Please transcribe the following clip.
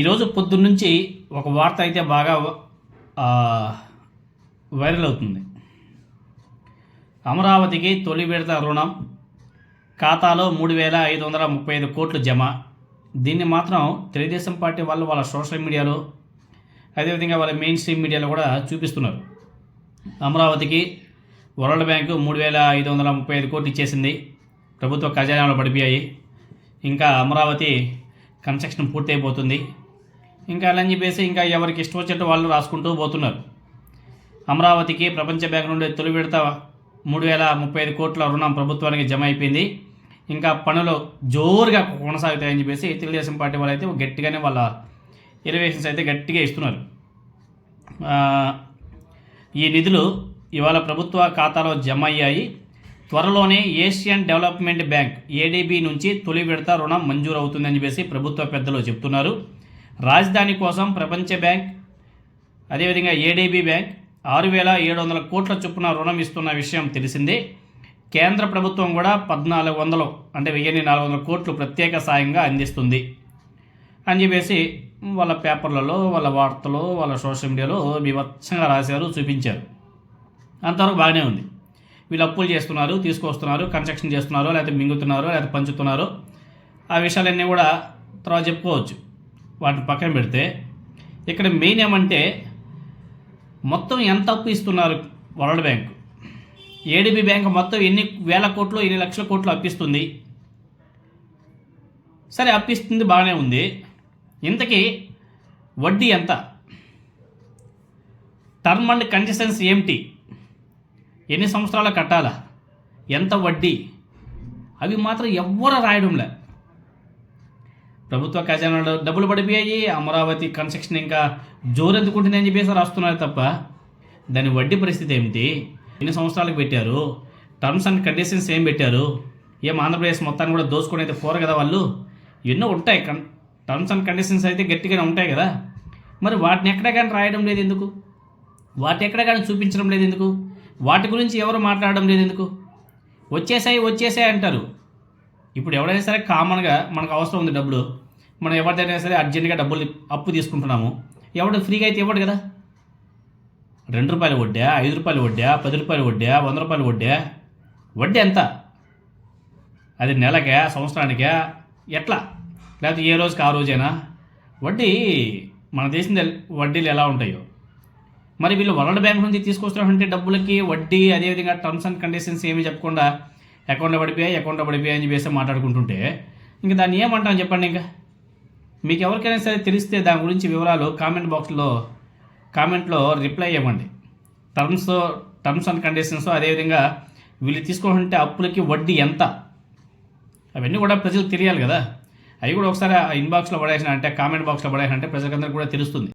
ఈరోజు పొద్దున్నుంచి ఒక వార్త అయితే బాగా వైరల్ అవుతుంది. అమరావతికి తొలి విడత రుణం ఖాతాలో మూడు వేల ఐదు వందల ముప్పై ఐదు కోట్లు జమ. దీన్ని మాత్రం తెలుగుదేశం పార్టీ వాళ్ళు వాళ్ళ సోషల్ మీడియాలో అదేవిధంగా వాళ్ళ మెయిన్ స్ట్రీమ్ మీడియాలో కూడా చూపిస్తున్నారు. అమరావతికి వరల్డ్ బ్యాంకు మూడు వేల ఐదు వందల ముప్పై ఐదు కోట్లు ఇచ్చేసింది. ప్రభుత్వ ఖజానాలో పడిపోయాయి. ఇంకా అమరావతి కన్స్ట్రక్షన్ పూర్తయిపోతుంది. ఇంకా అలా అని చెప్పేసి ఇంకా ఎవరికి ఇష్టం వచ్చినట్టు వాళ్ళు రాసుకుంటూ పోతున్నారు. అమరావతికి ప్రపంచ బ్యాంక్ నుండి తొలి విడత మూడు వేల ముప్పై ఐదు కోట్ల రుణం ప్రభుత్వానికి జమ అయిపోయింది. ఇంకా పనులు జోరుగా కొనసాగుతాయని చెప్పేసి తెలుగుదేశం పార్టీ వాళ్ళు అయితే గట్టిగానే వాళ్ళ ఎలివేషన్స్ అయితే గట్టిగా ఇస్తున్నారు. ఈ నిధులు ఇవాళ ప్రభుత్వ ఖాతాలో జమ అయ్యాయి. త్వరలోనే ఏషియన్ డెవలప్మెంట్ బ్యాంక్ ఏడీబీ నుంచి తొలి విడత రుణం మంజూరు అవుతుందని చెప్పేసి ప్రభుత్వ పెద్దలు చెప్తున్నారు. రాజధాని కోసం ప్రపంచ బ్యాంక్ అదేవిధంగా ఏడీబీ బ్యాంక్ ఆరు వేల ఏడు వందల కోట్ల చొప్పున రుణం ఇస్తున్న విషయం తెలిసిందే. కేంద్ర ప్రభుత్వం కూడా పద్నాలుగు వందలు అంటే వెయ్యిన్ని నాలుగు వందల కోట్లు ప్రత్యేక సాయంగా అందిస్తుంది. అని చెప్పేసి వాళ్ళ పేపర్లలో వాళ్ళ వార్తలు వాళ్ళ సోషల్ మీడియాలో వివత్సంగా రాశారు చూపించారు. అంతవరకు బాగానే ఉంది. వీళ్ళు అప్పులు చేస్తున్నారు తీసుకొస్తున్నారు కన్స్ట్రక్షన్ చేస్తున్నారు లేకపోతే మింగుతున్నారు లేకపోతే పంచుతున్నారు. ఆ విషయాలన్నీ కూడా తర్వాత చెప్పుకోవచ్చు. వాటిని పక్కన పెడితే ఇక్కడ మెయిన్ ఏమంటే మొత్తం ఎంత అప్పు ఇస్తున్నారు వరల్డ్ బ్యాంక్? ఏడీబీ బ్యాంక్ మొత్తం ఎన్ని వేల కోట్లు ఎన్ని లక్షల కోట్లు అప్పిస్తుంది? సరే అప్పిస్తుంది బాగానే ఉంది. ఇంతకీ వడ్డీ ఎంత? టర్మ్ అండ్ కండిషన్స్ ఏమిటి? ఎన్ని సంవత్సరాలు కట్టాలా? ఎంత వడ్డీ? అవి మాత్రం ఎవ్వరు రాయడంలే. ప్రభుత్వ ఖజానాలో డబ్బులు పడిపోయాయి. అమరావతి కన్స్ట్రక్షన్ ఇంకా జోరెందుకుంటుందని చెప్పేసి రాస్తున్నారు తప్ప దాని వడ్డీ పరిస్థితి ఏమిటి? ఎన్ని సంవత్సరాలకు పెట్టారు? టర్మ్స్ అండ్ కండిషన్స్ ఏం పెట్టారు? ఏం ఆంధ్రప్రదేశ్ మొత్తాన్ని కూడా దోసుకొని అయితే పోరు కదా వాళ్ళు? ఎన్నో ఉంటాయి. కన్ టర్మ్స్ అండ్ కండిషన్స్ అయితే గట్టిగానే ఉంటాయి కదా. మరి వాటిని ఎక్కడ కానీ రాయడం లేదు ఎందుకు? వాటి ఎక్కడ కానీ చూపించడం లేదు ఎందుకు? వాటి గురించి ఎవరు మాట్లాడడం లేదు ఎందుకు? వచ్చేసాయి వచ్చేసాయి అంటారు. ఇప్పుడు ఎవడైనా సరే కామన్గా మనకు అవసరం ఉంది డబ్బులు మనం ఎవరిదైనా సరే అర్జెంటుగా డబ్బులు అప్పు తీసుకుంటున్నాము. ఎవడు ఫ్రీగా అయితే ఇవ్వడు కదా. రెండు రూపాయలు వడ్డా ఐదు రూపాయలు వడ్డా పది రూపాయలు వడ్డా వంద రూపాయలు వడ్డా? వడ్డీ ఎంత? అది నెలకే సంవత్సరానికే ఎట్లా? లేకపోతే ఏ రోజుకి ఆ రోజేనా? వడ్డీ మన దేశం వడ్డీలు ఎలా ఉంటాయో. మరి వీళ్ళు వరల్డ్ బ్యాంక్ నుంచి తీసుకొస్తున్నటువంటి డబ్బులకి వడ్డీ అదేవిధంగా టర్మ్స్ అండ్ కండిషన్స్ ఏమీ చెప్పకుండా అకౌంట్లో పడిపోయాయి అకౌంట్లో పడిపోయాయి అని చెప్పేసి మాట్లాడుకుంటుంటే ఇంకా దాన్ని ఏమంటాం చెప్పండి ఇంకా? మీకు ఎవరికైనా సరే తెలిస్తే దాని గురించి వివరాలు కామెంట్ బాక్స్లో కామెంట్లో రిప్లై ఇవ్వండి. టర్మ్స్ టర్మ్స్ అండ్ కండిషన్స్ అదేవిధంగా వీళ్ళు తీసుకుంటే అప్పులకి వడ్డీ ఎంత? అవన్నీ కూడా ప్రజలకు తెలియాలి కదా. అవి కూడా ఒకసారి ఇన్బాక్స్లో పడేసిన అంటే కామెంట్ బాక్స్లో పడేసిన అంటే ప్రజలకందరికీ కూడా తెలుస్తుంది.